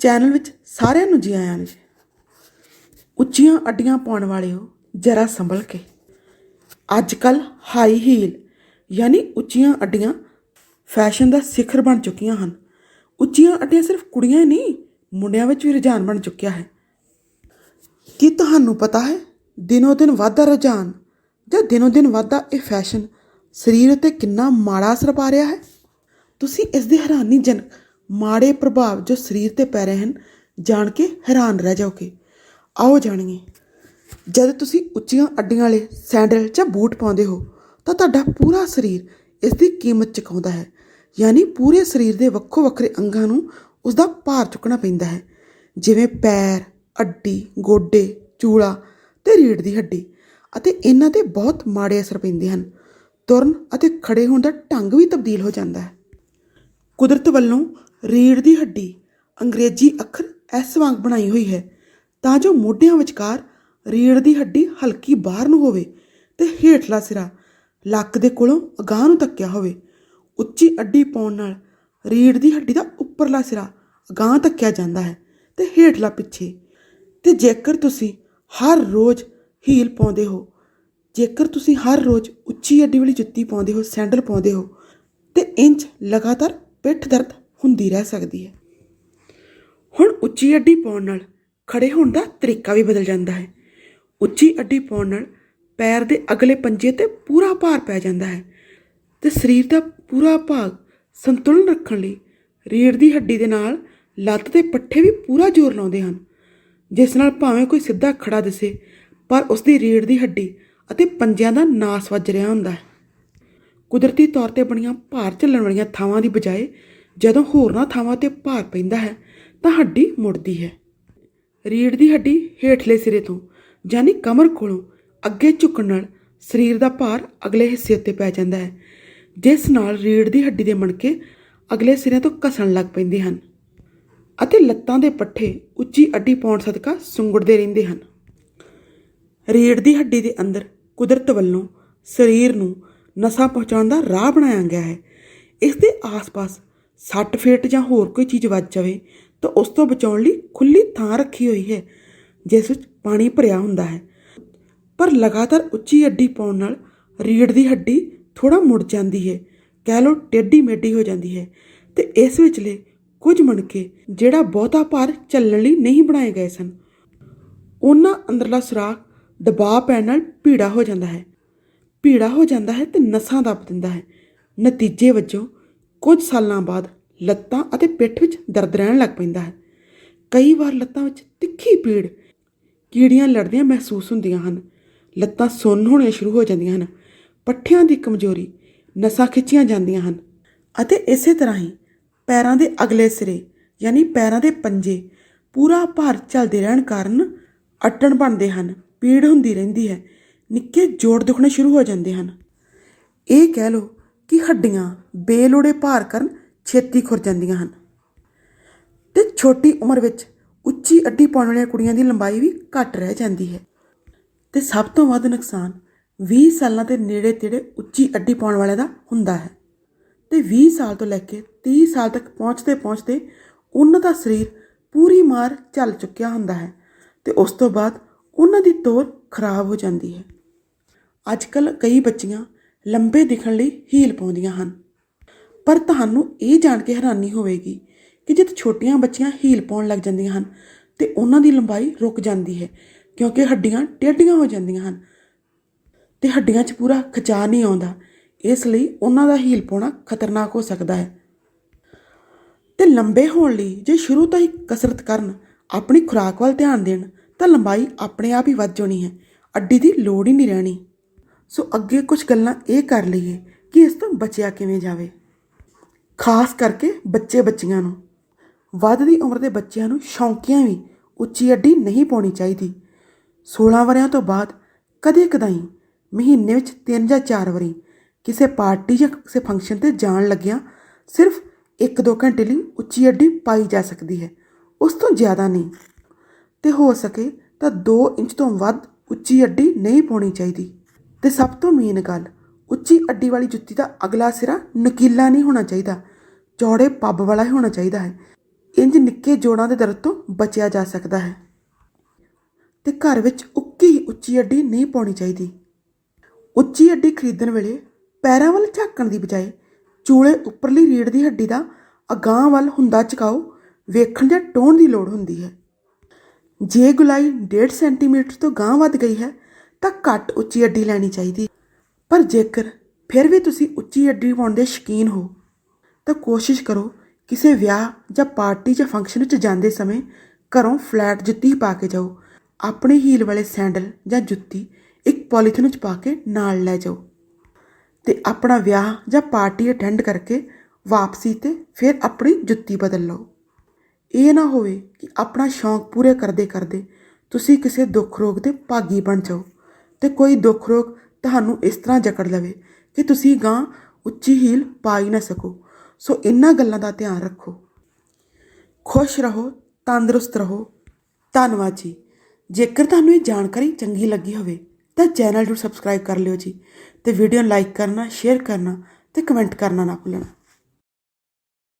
Channel ਵਿੱਚ ਸਾਰਿਆਂ ਨੂੰ ਜੀ ਆਇਆਂ ਨੇ ਜੀ। ਉੱਚੀਆਂ ਅੱਡੀਆਂ ਪਾਉਣ ਵਾਲਿਓ ਜਰਾ ਸੰਭਲ ਕੇ। ਅੱਜ ਕੱਲ ਹਾਈ ਹੀਲ ਯਾਨੀ ਉੱਚੀਆਂ ਅੱਡੀਆਂ ਫੈਸ਼ਨ ਦਾ ਸਿਖਰ ਬਣ ਚੁੱਕੀਆਂ ਹਨ। ਉੱਚੀਆਂ ਅੱਡੀਆਂ ਸਿਰਫ ਕੁੜੀਆਂ ਹੀ ਨਹੀਂ, ਮੁੰਡਿਆਂ ਵਿੱਚ ਵੀ ਰੁਝਾਨ ਬਣ ਚੁੱਕਿਆ ਹੈ। ਕੀ ਤੁਹਾਨੂੰ ਪਤਾ ਹੈ, ਦਿਨੋ ਦਿਨ ਵੱਧਦਾ ਰੁਝਾਨ, ਜਾਂ ਦਿਨੋ ਦਿਨ ਵੱਧਦਾ ਇਹ ਫੈਸ਼ਨ ਸਰੀਰ ਉੱਤੇ ਕਿੰਨਾ ਮਾੜਾ ਅਸਰ ਪਾ ਰਿਹਾ ਹੈ? ਤੁਸੀਂ ਇਸ ਦੇ ਹੈਰਾਨੀਜਨਕ ਮਾੜੇ ਪ੍ਰਭਾਵ ਜੋ ਸਰੀਰ ਤੇ ਪੈ ਰਹੇ ਹਨ, ਜਾਣ ਕੇ ਹੈਰਾਨ ਰਹਿ ਜਾਓਗੇ। ਆਓ ਜਾਣੀਏ, ਜਦ ਤੁਸੀਂ ਉੱਚੀਆਂ ਅੱਡੀਆਂ ਵਾਲੇ ਸੈਂਡਲ ਜਾਂ ਬੂਟ ਪਾਉਂਦੇ ਹੋ, ਤਾਂ ਤੁਹਾਡਾ ਪੂਰਾ ਸਰੀਰ ਇਸ ਦੀ ਕੀਮਤ ਚੁਕਾਉਂਦਾ ਹੈ। ਯਾਨੀ ਪੂਰੇ ਸਰੀਰ ਦੇ ਵੱਖੋ ਵੱਖਰੇ ਅੰਗਾਂ ਨੂੰ ਉਸ ਦਾ ਭਾਰ ਚੁੱਕਣਾ ਪੈਂਦਾ ਹੈ। ਜਿਵੇਂ ਪੈਰ, ਅੱਡੀ, ਗੋਡੇ, ਚੂਲਾ ਤੇ ਰੀੜ੍ਹ ਦੀ ਹੱਡੀ, ਅਤੇ ਇਹਨਾਂ ਤੇ ਬਹੁਤ ਮਾੜੇ ਅਸਰ ਪੈਂਦੇ ਹਨ। ਤੁਰਨ ਅਤੇ ਖੜੇ ਹੋਣ ਦਾ ਢੰਗ ਵੀ ਤਬਦੀਲ ਹੋ ਜਾਂਦਾ ਹੈ। ਕੁਦਰਤ ਵੱਲੋਂ ਰੀੜ੍ਹ ਦੀ ਹੱਡੀ ਅੰਗਰੇਜ਼ੀ ਅੱਖਰ ਐਸ ਵਾਂਗ ਬਣਾਈ ਹੋਈ ਹੈ ਤਾਂ ਜੋ ਮੋਢਿਆਂ ਵਿਚਕਾਰ ਰੀੜ੍ਹ ਦੀ ਹੱਡੀ ਹਲਕੀ ਬਾਹਰ ਨੂੰ ਹੋਵੇ ਤੇ ਹੇਠਲਾ ਸਿਰਾ ਲੱਕ ਦੇ ਕੋਲੋਂ ਅਗਾਂਹ ਨੂੰ ਤੱਕਿਆ ਹੋਵੇ। ਉੱਚੀ ਅੱਡੀ ਪਾਉਣ ਨਾਲ ਰੀੜ੍ਹ ਦੀ ਹੱਡੀ ਦਾ ਉੱਪਰਲਾ ਸਿਰਾ ਅਗਾਂਹ ਤੱਕਿਆ ਜਾਂਦਾ ਹੈ ਤੇ ਹੇਠਲਾ ਪਿੱਛੇ। ਤੇ ਜੇਕਰ ਤੁਸੀਂ ਹਰ ਰੋਜ਼ ਹੀਲ ਪਾਉਂਦੇ ਹੋ, ਜੇਕਰ ਤੁਸੀਂ ਹਰ ਰੋਜ਼ ਉੱਚੀ ਅੱਡੀ ਵਾਲੀ ਜੁੱਤੀ ਪਾਉਂਦੇ ਹੋ, ਸੈਂਡਲ ਪਾਉਂਦੇ ਹੋ, ਤੇ ਇੰਚ ਲਗਾਤਾਰ ਪਿੱਠ ਦਰਦ ਹੁੰਦੀ ਰਹਿ ਸਕਦੀ ਹੈ। ਹੁਣ ਉੱਚੀ ਅੱਡੀ ਪਾਉਣ ਨਾਲ ਖੜੇ ਹੋਣ ਦਾ ਤਰੀਕਾ ਵੀ ਬਦਲ ਜਾਂਦਾ ਹੈ। ਉੱਚੀ ਅੱਡੀ ਪਾਉਣ ਨਾਲ ਪੈਰ ਦੇ ਅਗਲੇ ਪੰਜੇ ਤੇ ਪੂਰਾ ਭਾਰ ਪੈ ਜਾਂਦਾ ਹੈ ਤੇ ਸਰੀਰ ਦਾ ਪੂਰਾ ਭਾਗ ਸੰਤੁਲਨ ਰੱਖਣ ਲਈ ਰੀੜ੍ਹ ਦੀ ਹੱਡੀ ਦੇ ਨਾਲ ਲੱਤ ਤੇ ਪੱਠੇ ਵੀ ਪੂਰਾ ਜ਼ੋਰ ਲਾਉਂਦੇ ਹਨ। ਜਿਸ ਨਾਲ ਭਾਵੇਂ ਕੋਈ ਸਿੱਧਾ ਖੜਾ ਦਿਸੇ, ਪਰ ਉਸ ਦੀ ਰੀੜ੍ਹ ਦੀ ਹੱਡੀ ਅਤੇ ਪੰਜਿਆਂ ਦਾ ਨਾਸ ਵੱਜ ਰਿਹਾ ਹੁੰਦਾ ਹੈ। ਕੁਦਰਤੀ ਤੌਰ ਤੇ ਬਣੀਆਂ ਭਾਰ ਝੱਲਣ ਵਾਲੀਆਂ ਥਾਵਾਂ ਦੀ ਬਜਾਏ ਜਦੋਂ ਹੋਰਨਾਂ ਥਾਵਾਂ ਤੇ ਭਾਰ ਪੈਂਦਾ ਹੈ, ਤਾਂ ਹੱਡੀ ਮੁੜਦੀ ਹੈ। ਰੀੜ੍ਹ ਦੀ ਹੱਡੀ ਹੇਠਲੇ ਸਿਰੇ ਤੋਂ, ਯਾਨੀ ਕਮਰ ਕੋਲੋਂ ਅੱਗੇ ਝੁਕਣ ਨਾਲ ਸਰੀਰ ਦਾ ਭਾਰ ਅਗਲੇ ਹਿੱਸੇ ਉੱਤੇ ਪੈ ਜਾਂਦਾ ਹੈ, ਜਿਸ ਨਾਲ ਰੀੜ੍ਹ ਦੀ ਹੱਡੀ ਦੇ ਮਣਕੇ ਅਗਲੇ ਸਿਰੇ ਤੋਂ ਘਸਣ ਲੱਗ ਪੈਂਦੇ ਹਨ ਅਤੇ ਲੱਤਾਂ ਦੇ ਪੱਠੇ ਉੱਚੀ ਅੱਡੀ ਪਾਉਣ ਸਦਕਾ ਸੁੰਗੜਦੇ ਰਹਿੰਦੇ ਹਨ। ਰੀੜ੍ਹ ਦੀ ਹੱਡੀ ਦੇ ਅੰਦਰ ਕੁਦਰਤ ਵੱਲੋਂ ਸਰੀਰ ਨੂੰ ਨਸਾਂ ਪਹੁੰਚਾਉਣ ਦਾ ਰਾਹ ਬਣਾਇਆ ਗਿਆ ਹੈ। ਇਸ ਦੇ ਆਸ-ਪਾਸ ਸੱਟ ਫੇਟ ਜਾਂ ਹੋਰ ਕੋਈ ਚੀਜ਼ ਵੱਜ ਜਾਵੇ ਤਾਂ ਉਸ ਤੋਂ ਬਚਾਉਣ ਲਈ ਖੁੱਲੀ ਥਾਂ ਰੱਖੀ ਹੋਈ ਹੈ, ਜਿਸ ਵਿੱਚ ਪਾਣੀ ਭਰਿਆ ਹੁੰਦਾ ਹੈ। ਪਰ ਲਗਾਤਾਰ ਉੱਚੀ ਅੱਡੀ ਪਾਉਣ ਨਾਲ ਰੀੜ ਦੀ ਹੱਡੀ ਥੋੜਾ ਮੁੜ ਜਾਂਦੀ ਹੈ, ਕਹਿ ਲਓ ਟੇਢੀ ਮੇਢੀ ਹੋ ਜਾਂਦੀ ਹੈ ਤੇ ਇਸ ਵਿਚਲੇ ਕੁਝ ਮਣਕੇ ਜਿਹੜਾ ਬਹੁਤਾ ਭਾਰ ਚੱਲਣ ਲਈ ਨਹੀਂ ਬਣਾਏ ਗਏ ਸਨ, ਉਹਨਾਂ ਅੰਦਰਲਾ ਸੁਰਾਖ ਦਬਾਅ ਪੈਣ ਨਾਲ ਭੀੜਾ ਹੋ ਜਾਂਦਾ ਹੈ। ਭੀੜਾ ਹੋ ਜਾਂਦਾ ਹੈ ਤੇ ਨਸਾਂ ਦੱਬ ਦਿੰਦਾ ਹੈ। ਨਤੀਜੇ ਵਜੋਂ ਕੁਝ ਸਾਲਾਂ ਬਾਅਦ ਲੱਤਾਂ ਅਤੇ ਪਿੱਠ ਵਿੱਚ ਦਰਦ ਰਹਿਣ ਲੱਗ ਪੈਂਦਾ ਹੈ। ਕਈ ਵਾਰ ਲੱਤਾਂ ਵਿੱਚ ਤਿੱਖੀ ਪੀੜ, ਕੀੜੀਆਂ ਲੜਦੀਆਂ ਮਹਿਸੂਸ ਹੁੰਦੀਆਂ ਹਨ। ਲੱਤਾਂ ਸੁੰਨ ਹੋਣੀਆਂ ਸ਼ੁਰੂ ਹੋ ਜਾਂਦੀਆਂ ਹਨ, ਪੱਠਿਆਂ ਦੀ ਕਮਜ਼ੋਰੀ, ਨਸਾਂ ਖਿੱਚੀਆਂ ਜਾਂਦੀਆਂ ਹਨ ਅਤੇ ਇਸੇ ਤਰ੍ਹਾਂ ਹੀ ਪੈਰਾਂ ਦੇ ਅਗਲੇ ਸਿਰੇ, ਯਾਨੀ ਪੈਰਾਂ ਦੇ ਪੰਜੇ, ਪੂਰਾ ਭਾਰ ਚੱਲਦੇ ਰਹਿਣ ਕਾਰਨ ਅਟਣ ਬਣਦੇ ਹਨ, ਪੀੜ ਹੁੰਦੀ ਰਹਿੰਦੀ ਹੈ, ਨਿੱਕੇ ਜੋੜ ਦੁਖਣੇ ਸ਼ੁਰੂ ਹੋ ਜਾਂਦੇ ਹਨ। ਇਹ ਕਹਿ ਲਓ ਕਿ ਹੱਡੀਆਂ ਬੇਲੋੜੇ ਭਾਰ ਕਰਨ ਛੇਤੀ ਖੁਰ ਜਾਂਦੀਆਂ ਹਨ? ਤੇ ਛੋਟੀ ਉਮਰ ਵਿੱਚ ਉੱਚੀ ਅੱਡੀ ਪਾਉਣ ਵਾਲੀਆਂ ਕੁੜੀਆਂ ਦੀ ਲੰਬਾਈ ਵੀ ਘੱਟ ਰਹਿ ਜਾਂਦੀ ਹੈ। ਤੇ ਸਭ ਤੋਂ ਵੱਧ ਨੁਕਸਾਨ 20 ਸਾਲਾਂ ਦੇ ਨੇੜੇ ਤੇੜੇ ਉੱਚੀ ਅੱਡੀ ਪਾਉਣ ਵਾਲਿਆਂ ਦਾ ਹੁੰਦਾ ਹੈ। ਤੇ 20 ਸਾਲ ਤੋਂ ਲੈ ਕੇ 30 ਸਾਲ ਤੱਕ ਪਹੁੰਚਦੇ ਪਹੁੰਚਦੇ ਉਹਨਾਂ ਦਾ ਸਰੀਰ ਪੂਰੀ ਮਾਰ ਚੱਲ ਚੁੱਕਿਆ ਹੁੰਦਾ ਹੈ ਤੇ ਉਸ ਤੋਂ ਬਾਅਦ ਉਹਨਾਂ ਦੀ ਤੋਰ ਖਰਾਬ ਹੋ ਜਾਂਦੀ ਹੈ। ਅੱਜ ਕੱਲ ਕਈ ਬੱਚੀਆਂ ਲੰਬੇ ਦਿਖਣ ਲਈ ਹੀਲ ਪਾਉਂਦੀਆਂ ਹਨ। ਪਰ ਤੁਹਾਨੂੰ ਇਹ ਜਾਣ ਕੇ ਹੈਰਾਨੀ ਹੋਵੇਗੀ ਕਿ ਜਦ ਛੋਟੀਆਂ ਬੱਚੀਆਂ ਹੀਲ ਪਾਉਣ ਲੱਗ ਜਾਂਦੀਆਂ ਹਨ, ਤੇ ਉਹਨਾਂ ਦੀ ਲੰਬਾਈ ਰੁਕ ਜਾਂਦੀ ਹੈ, ਕਿਉਂਕਿ ਹੱਡੀਆਂ ਟੇਢੀਆਂ ਹੋ ਜਾਂਦੀਆਂ ਹਨ। ਤੇ ਹੱਡੀਆਂ 'ਚ ਪੂਰਾ ਖਿਚਾ ਨਹੀਂ ਆਉਂਦਾ, ਇਸ ਲਈ ਉਹਨਾਂ ਦਾ ਹੀਲ ਪਾਉਣਾ ਖਤਰਨਾਕ ਹੋ ਸਕਦਾ ਹੈ। ਤੇ ਲੰਬੇ ਹੋਣ ਲਈ ਜੇ ਸ਼ੁਰੂ ਤੋਂ ਹੀ ਕਸਰਤ ਕਰਨ, ਆਪਣੀ ਖੁਰਾਕ ਵੱਲ ਧਿਆਨ ਦੇਣ, ਤਾਂ ਲੰਬਾਈ ਆਪਣੇ ਆਪ ਹੀ ਵੱਧ ਜਾਣੀ ਹੈ, ਅੱਡੀ ਦੀ ਲੋੜ ਹੀ ਨਹੀਂ ਰਹਿਣੀ। ਸੋ ਅੱਗੇ ਕੁਝ ਗੱਲਾਂ ਇਹ ਕਰ ਲਈਏ ਕਿ ਇਸ ਤੋਂ ਬਚਿਆ ਕਿਵੇਂ ਜਾਵੇ। ਖਾਸ ਕਰਕੇ ਬੱਚੇ ਬੱਚੀਆਂ ਨੂੰ। ਵੱਧਦੀ ਉਮਰ ਦੇ ਬੱਚਿਆਂ ਨੂੰ ਸ਼ੌਂਕੀਆਂ ਵੀ ਉੱਚੀ ਅੱਡੀ ਨਹੀਂ ਪਾਉਣੀ ਚਾਹੀਦੀ। 16 ਵਰਿਆਂ ਤੋਂ ਬਾਅਦ ਕਦੇ ਕਦਾਈ ਮਹੀਨੇ ਵਿੱਚ 3 ਜਾਂ 4 ਵਾਰੀ ਕਿਸੇ ਪਾਰਟੀ ਜਾਂ ਕਿਸੇ ਫੰਕਸ਼ਨ ਤੇ ਜਾਣ ਲੱਗਿਆਂ ਸਿਰਫ 1-2 ਘੰਟੇ ਲਈ ਉੱਚੀ ਅੱਡੀ ਪਾਈ ਜਾ ਸਕਦੀ ਹੈ। ਉਸ ਤੋਂ ਜ਼ਿਆਦਾ ਨਹੀਂ। ਤੇ ਹੋ ਸਕੇ ਤਾਂ 2 ਇੰਚ ਤੋਂ ਵੱਧ ਉੱਚੀ ਅੱਡੀ ਨਹੀਂ ਪਾਉਣੀ ਚਾਹੀਦੀ। ਤੇ ਸਭ ਤੋਂ ਮੇਨ ਗੱਲ, ਉੱਚੀ ਅੱਡੀ ਵਾਲੀ ਜੁੱਤੀ ਦਾ ਅਗਲਾ ਸਿਰਾ ਨਕੀਲਾ ਨਹੀਂ ਹੋਣਾ ਚਾਹੀਦਾ। ਚੌੜੇ ਪੱਬ ਵਾਲਾ ਹੀ ਹੋਣਾ ਚਾਹੀਦਾ ਹੈ। ਇੰਜ ਨਿੱਕੇ ਜੋੜਾਂ ਦੇ ਦਰਦ ਤੋਂ ਬਚਿਆ ਜਾ ਸਕਦਾ ਹੈ। ਤੇ ਘਰ ਵਿੱਚ ਉੱਕੀ ਹੀ ਉੱਚੀ ਅੱਡੀ ਨਹੀਂ ਪਾਉਣੀ ਚਾਹੀਦੀ। ਉੱਚੀ ਅੱਡੀ ਖਰੀਦਣ ਵੇਲੇ ਪੈਰਾਂ ਵੱਲ ਝਾਕਣ ਦੀ ਬਜਾਏ ਚੂਲੇ ਉੱਪਰਲੀ ਰੀੜ ਦੀ ਹੱਡੀ ਦਾ ਅਗਾਂਹ ਵੱਲ ਹੁੰਦਾ ਝੁਕਾਓ ਵੇਖਣ ਜਾਂ ਟੋਣ ਦੀ ਲੋੜ ਹੁੰਦੀ ਹੈ। ਜੇ ਗੁਲਾਈ 1.5 ਸੈਂਟੀਮੀਟਰ ਤੋਂ ਗਾਂਹ ਵੱਧ ਗਈ ਹੈ ਤਾਂ ਘੱਟ ਉੱਚੀ ਅੱਡੀ ਲੈਣੀ ਚਾਹੀਦੀ। ਪਰ ਜੇਕਰ ਫਿਰ ਵੀ ਤੁਸੀਂ ਉੱਚੀ ਅੱਡੀ ਪਾਉਣ ਦੇ ਸ਼ੌਕੀਨ ਹੋ, ਤਾਂ ਕੋਸ਼ਿਸ਼ ਕਰੋ ਕਿਸੇ ਵਿਆਹ ਜਾਂ ਪਾਰਟੀ ਜਾਂ ਫੰਕਸ਼ਨ ਵਿੱਚ ਜਾਂਦੇ ਸਮੇਂ ਘਰੋਂ ਫਲੈਟ ਜੁੱਤੀ ਪਾ ਕੇ ਜਾਓ। ਆਪਣੇ ਹੀਲ ਵਾਲੇ ਸੈਂਡਲ ਜਾਂ ਜੁੱਤੀ ਇੱਕ ਪੋਲੀਥੀਨ ਵਿੱਚ ਪਾ ਕੇ ਨਾਲ ਲੈ ਜਾਓ ਤੇ ਆਪਣਾ ਵਿਆਹ ਜਾਂ ਪਾਰਟੀ ਅਟੈਂਡ ਕਰਕੇ ਵਾਪਸੀ ਤੇ ਫਿਰ ਆਪਣੀ ਜੁੱਤੀ ਬਦਲ ਲਓ। ਇਹ ਨਾ ਹੋਵੇ ਕਿ ਆਪਣਾ ਸ਼ੌਂਕ ਪੂਰੇ ਕਰਦੇ ਕਰਦੇ ਤੁਸੀਂ ਕਿਸੇ ਦੁੱਖ ਰੋਗ ਦੇ ਭਾਗੀ ਬਣ ਜਾਓ। ਤੇ ਕੋਈ ਦੁੱਖ ਰੋਗ ਤੁਹਾਨੂੰ ਇਸ ਤਰ੍ਹਾਂ ਜਕੜ ਲਵੇ ਕਿ ਤੁਸੀਂ ਗਾਂ ਉੱਚੀ ਹੀਲ ਪਾ ਹੀ ਨਾ ਸਕੋ। ਸੋ ਇਹਨਾਂ ਗੱਲਾਂ ਦਾ ਧਿਆਨ ਰੱਖੋ। ਖੁਸ਼ ਰਹੋ, ਤੰਦਰੁਸਤ ਰਹੋ। ਧੰਨਵਾਦ ਜੀ। ਜੇਕਰ ਤੁਹਾਨੂੰ ਇਹ ਜਾਣਕਾਰੀ ਚੰਗੀ ਲੱਗੀ ਹੋਵੇ, ਤਾਂ ਚੈਨਲ ਨੂੰ ਸਬਸਕ੍ਰਾਈਬ ਕਰ ਲਿਓ ਜੀ ਤੇ ਵੀਡੀਓ ਨੂੰ ਲਾਈਕ ਕਰਨਾ, ਸ਼ੇਅਰ ਕਰਨਾ ਤੇ ਕਮੈਂਟ ਕਰਨਾ ਨਾ ਭੁੱਲਣਾ।